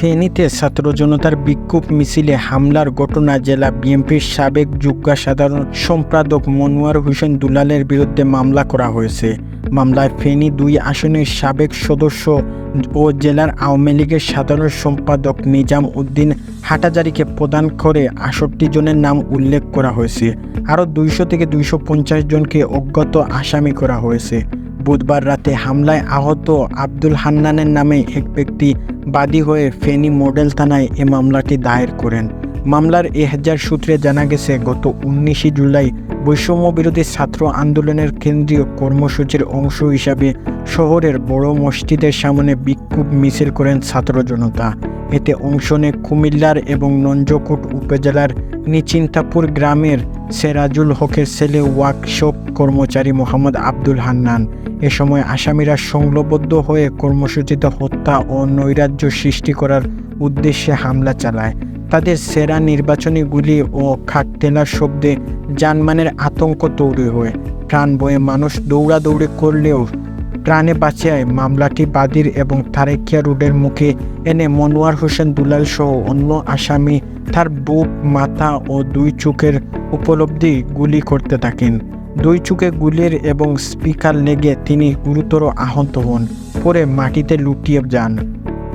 ফেনীতে ছাত্র জনতার বিক্ষোভ মিছিলে হামলার ঘটনা জেলা বিএনপির সাবেক যুগ্ম সাধারণ সম্পাদক মনোয়ার হোসেন দুলালের বিরুদ্ধে মামলা করা হয়েছে। মামলায় ফেনী দুই আসনের সাবেক সদস্য ও জেলার আওয়ামী লীগের সাধারণ সম্পাদক নিজাম উদ্দিন হাটাজারিকে প্রদান করে আষট্টি জনের নাম উল্লেখ করা হয়েছে। আরও দুইশো থেকে দুইশো পঞ্চাশ জনকে অজ্ঞাত আসামি করা হয়েছে। বুধবার রাতে হামলায় আহত আব্দুল হান্নানের নামে এক ব্যক্তি বাদী হয়ে ফেনী মডেল থানায় এ মামলাটি দায়ের করেন। মামলার এহাজার সূত্রে জানা গেছে, গত উনিশে জুলাই বৈষম্য বিরোধী ছাত্র আন্দোলনের কেন্দ্রীয় কর্মসূচির অংশ হিসাবে শহরের বড় মসজিদের সামনে বিক্ষোভ মিছিল করেন ছাত্র জনতা। এতে অংশ নেয় কুমিল্লার এবং নঞ্জকোট উপজেলার নিচিন্তাপুর গ্রামের সেরাজুল হকের ছেলে ওয়ার্কশপ কর্মচারী মোহাম্মদ আব্দুল হান্নান। এ সময় আসামিরা সংলবদ্ধ হয়ে কর্মসূচিতে হত্যা ও নৈরাজ্য সৃষ্টি করার উদ্দেশ্যে হামলা চালায়। তাদের সেরা নির্বাচনী গুলি ও খাটতেলার শব্দে যানমানের আতঙ্ক তৈরি হয়। প্রাণ বয়ে মানুষ দৌড়াদৌড়ি করলেও প্রাণে বাঁচায় মামলাটি বাদীর এবং তারেকিয়া রোডের মুখে এনে মনোয়ার হোসেন দুলাল সহ অন্য আসামি তার বুক, মাথা ও দুই চোখের উপলব্ধি গুলি করতে থাকেন। দুই চোখে গুলির এবং স্পিকার লেগে তিনি গুরুতর আহত হন, পরে মাটিতে লুটিয়ে যান।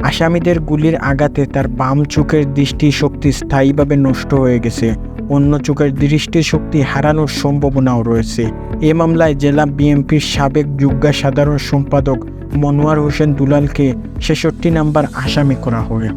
আসামিদের গুলির আঘাতে তার বাম চোখের দৃষ্টিশক্তি স্থায়ীভাবে নষ্ট হয়ে গেছে। অন্য চোখের দৃষ্টিশক্তি হারানোর সম্ভাবনাও রয়েছে। এ মামলায় জেলা বিএনপির সাবেক যুগ্গা সাধারণ সম্পাদক মনোয়ার হোসেন দুলালকে ছেষট্টি নাম্বার আসামি করা হয়।